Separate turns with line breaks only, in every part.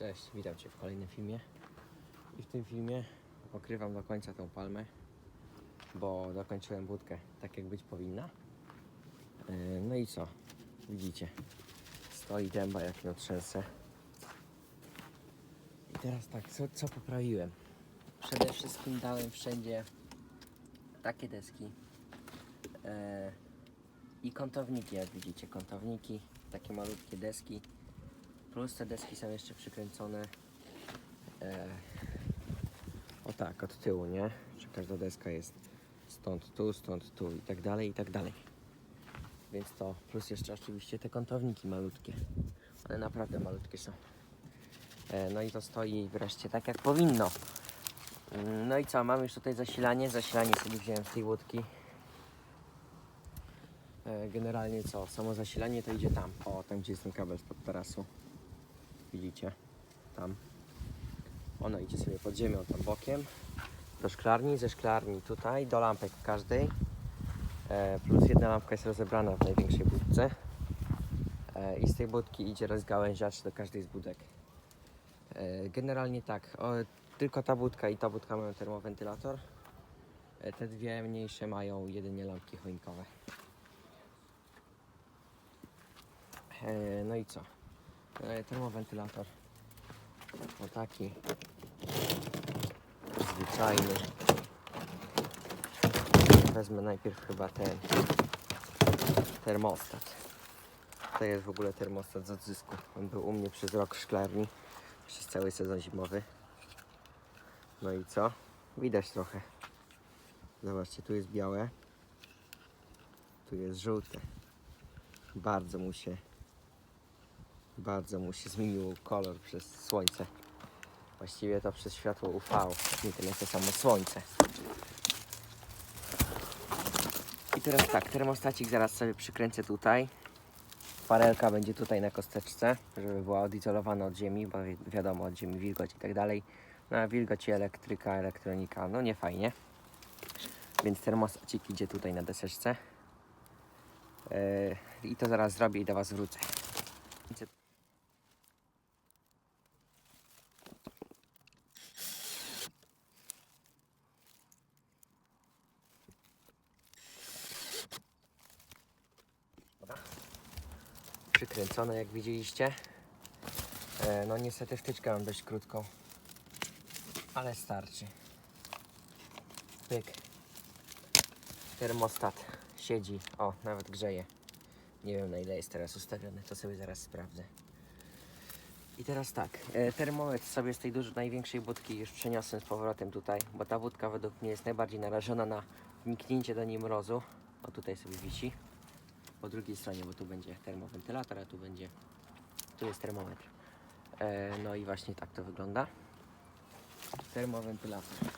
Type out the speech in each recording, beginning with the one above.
Cześć, witam Cię w kolejnym filmie. I w tym filmie pokrywam do końca tą palmę, bo dokończyłem budkę tak jak być powinna. Yy, No i co? Widzicie, stoi dęba jak no trzęsę. I teraz tak, co, co poprawiłem? Przede wszystkim dałem wszędzie takie deski yy, i kątowniki, jak widzicie, kątowniki, takie malutkie deski. Plus te deski są jeszcze przykręcone e, o tak, od tyłu, nie? Że każda deska jest stąd tu, stąd tu i tak dalej, i tak dalej. Więc to, plus jeszcze oczywiście te kątowniki malutkie. One naprawdę malutkie są. E, no i to stoi wreszcie tak jak powinno. Mm, No i co, mam już tutaj zasilanie. Zasilanie sobie wziąłem z tej łódki. E, Generalnie co, samo zasilanie to idzie tam, o tam gdzie jest ten kabel spod tarasu. Widzicie? Tam. Ono idzie sobie pod ziemią tam bokiem. Do szklarni, ze szklarni tutaj, do lampek każdej. E, plus jedna lampka jest rozebrana w największej budce. E, I z tej budki idzie rozgałęziacz do każdej z budek. E, generalnie tak, o, tylko ta budka i ta budka mają termowentylator. E, te dwie mniejsze mają jedynie lampki choinkowe. E, no i co? Termowentylator. O taki. Zwyczajny. Wezmę najpierw chyba ten termostat. To jest w ogóle termostat z odzysku. On był u mnie przez rok w szklarni. Przez cały sezon zimowy. No i co? Widać trochę. Zobaczcie, tu jest białe. Tu jest żółte. Bardzo mu się bardzo mu się zmienił kolor przez słońce. Właściwie to przez światło UV, nie tyle to samo słońce. I teraz tak, termostacik zaraz sobie przykręcę tutaj. Parelka będzie tutaj na kosteczce, żeby była odizolowana od ziemi, bo wi- wiadomo, od ziemi wilgoć i tak dalej. No a wilgoć i elektryka, elektronika, no nie fajnie. Więc termostacik idzie tutaj na deseczce. Yy, I to zaraz zrobię i do Was wrócę. Przykręcone jak widzieliście. E, no niestety wtyczkę mam dość krótką. Ale starczy. Pyk. Termostat siedzi. O, nawet grzeje. Nie wiem na ile jest teraz ustawiony, to sobie zaraz sprawdzę. I teraz tak, e, termometr sobie z tej dużej, największej budki już przeniosłem z powrotem tutaj, bo ta budka według mnie jest najbardziej narażona na wniknięcie do niej mrozu. O tutaj sobie wisi. Po drugiej stronie, bo tu będzie termowentylator, a tu będzie, tu jest termometr. E, no i właśnie tak to wygląda. Termowentylator.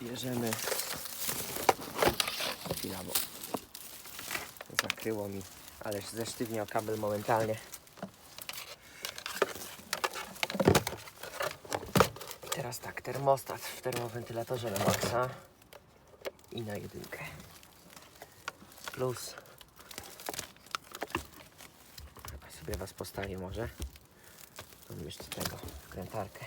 Bierzemy Chwila, bo zakryło mi, ależ zesztywniał kabel momentalnie. Teraz tak, termostat w termowentylatorze na maksa i na jedynkę. Plus chyba sobie was postawię może. Tu jeszcze tego wkrętarkę.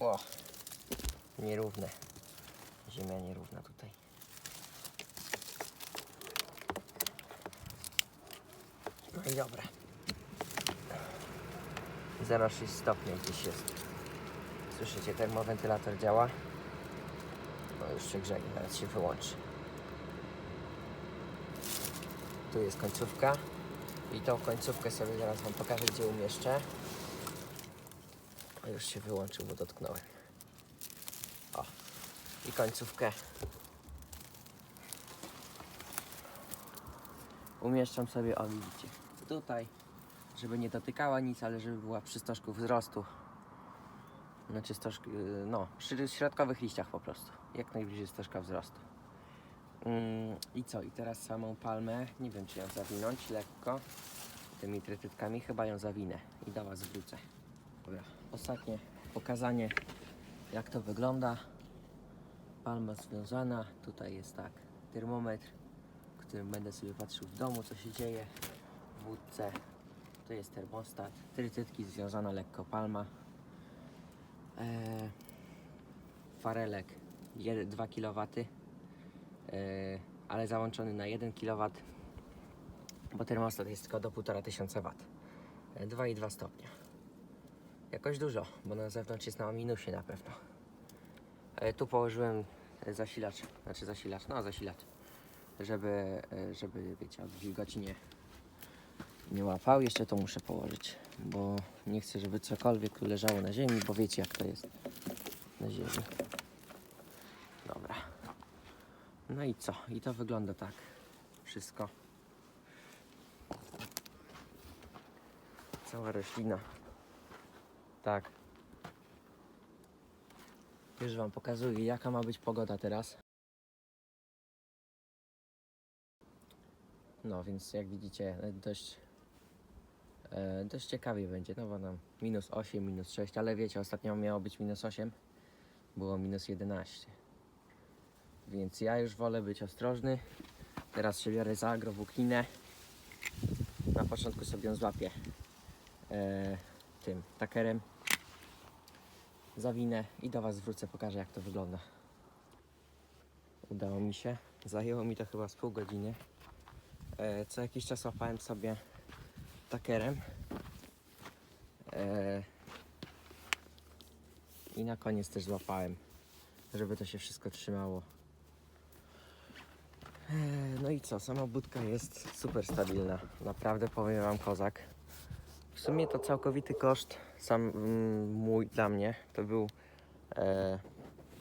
O, nierówne. Ziemia nierówna tutaj. No i dobra. 0,6 stopni gdzieś jest. Słyszycie, termowentylator działa. No już się grzeje, zaraz się wyłączy. Tu jest końcówka. I tą końcówkę sobie zaraz Wam pokażę, gdzie umieszczę. O, już się wyłączył, bo dotknąłem. O, i końcówkę. Umieszczam sobie, o widzicie, tutaj, żeby nie dotykała nic, ale żeby była przy stożku wzrostu. Znaczy stożku, yy, no, przy środkowych liściach po prostu, jak najbliżej stożka wzrostu. Mm, I co, i teraz samą palmę, nie wiem czy ją zawinąć lekko, tymi trytytkami, chyba ją zawinę i do Was wrócę. Dobra, ostatnie pokazanie jak to wygląda. Palma związana, tutaj jest tak termometr, w którym będę sobie patrzył w domu, co się dzieje w wódce. To jest termostat, trytytki związana lekko palma. Eee, farelek 1, 2 kW, eee, ale załączony na 1 kW, bo termostat jest tylko do 1500 W. E, 2,2 stopnia. Jakoś dużo, bo na zewnątrz jest na minusie na pewno. E, tu położyłem e, zasilacz, znaczy zasilacz, no zasilacz, żeby, e, żeby wiecie, od wilgoci nie, nie łapał. Jeszcze to muszę położyć, bo nie chcę, żeby cokolwiek tu leżało na ziemi, bo wiecie jak to jest na ziemi. Dobra. No i co? I to wygląda tak. Wszystko. Cała roślina. Tak. Już Wam pokazuję, jaka ma być pogoda teraz. No, więc jak widzicie, dość, e, dość ciekawie będzie, no bo nam minus 8, minus 6, ale wiecie, ostatnio miało być minus 8, było minus 11. Więc ja już wolę być ostrożny. Teraz się biorę za agrowłókninę. Na początku sobie ją złapię e, tym takerem. Zawinę i do Was wrócę, pokażę jak to wygląda. Udało mi się. Zajęło mi to chyba z pół godziny. E, co jakiś czas łapałem sobie takerem. E, I na koniec też złapałem, żeby to się wszystko trzymało. E, No i co, sama budka jest super stabilna. Naprawdę powiem Wam kozak. W sumie to całkowity koszt sam mm, mój dla mnie to był e,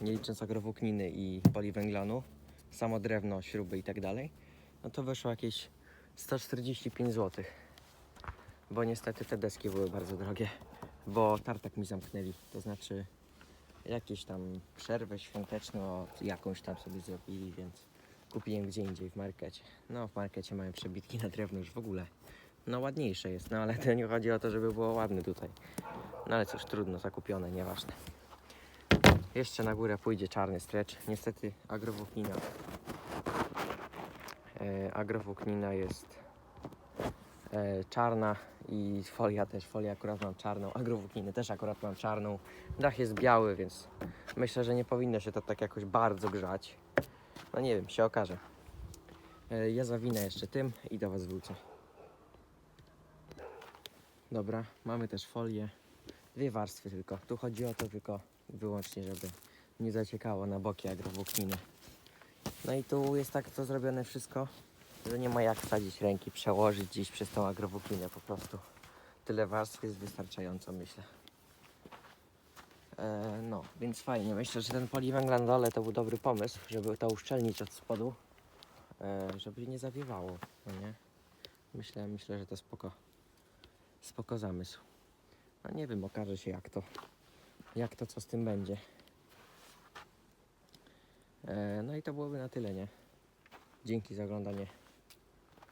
nie licząc agrowłókniny i poliwęglanu, samo drewno, śruby i tak dalej, no to wyszło jakieś 145 zł. Bo niestety te deski były bardzo drogie, bo tartak mi zamknęli, to znaczy jakieś tam przerwę świąteczną jakąś tam sobie zrobili, więc kupiłem gdzie indziej w markecie. No w markecie mają przebitki na drewno już w ogóle. No ładniejsze jest, no ale to nie chodzi o to, żeby było ładne tutaj. No ale cóż, trudno, zakupione, nieważne. Jeszcze na górę pójdzie czarny stretch. Niestety agrowłóknina. E, agrowłóknina jest czarna i folia też. Folię akurat mam czarną. Agrowłókninę też akurat mam czarną. Dach jest biały, więc myślę, że nie powinno się to tak jakoś bardzo grzać. No nie wiem, się okaże. E, ja zawinę jeszcze tym i do Was wrócę. Dobra, mamy też folię. Dwie warstwy tylko. Tu chodzi o to tylko wyłącznie, żeby nie zaciekało na boki agrowłókniny. No i tu jest tak to zrobione wszystko, że nie ma jak wsadzić ręki, przełożyć gdzieś przez tą agrowłókninę po prostu. Tyle warstw jest wystarczająco, myślę. E, no, więc fajnie. Myślę, że ten poliwęgla na dole to był dobry pomysł, żeby to uszczelnić od spodu, e, żeby nie zawiewało, no nie? Myślę, myślę, że to spoko, spoko zamysł. No nie wiem, okaże się jak to, jak to co z tym będzie. E, no i to byłoby na tyle, nie? Dzięki za oglądanie.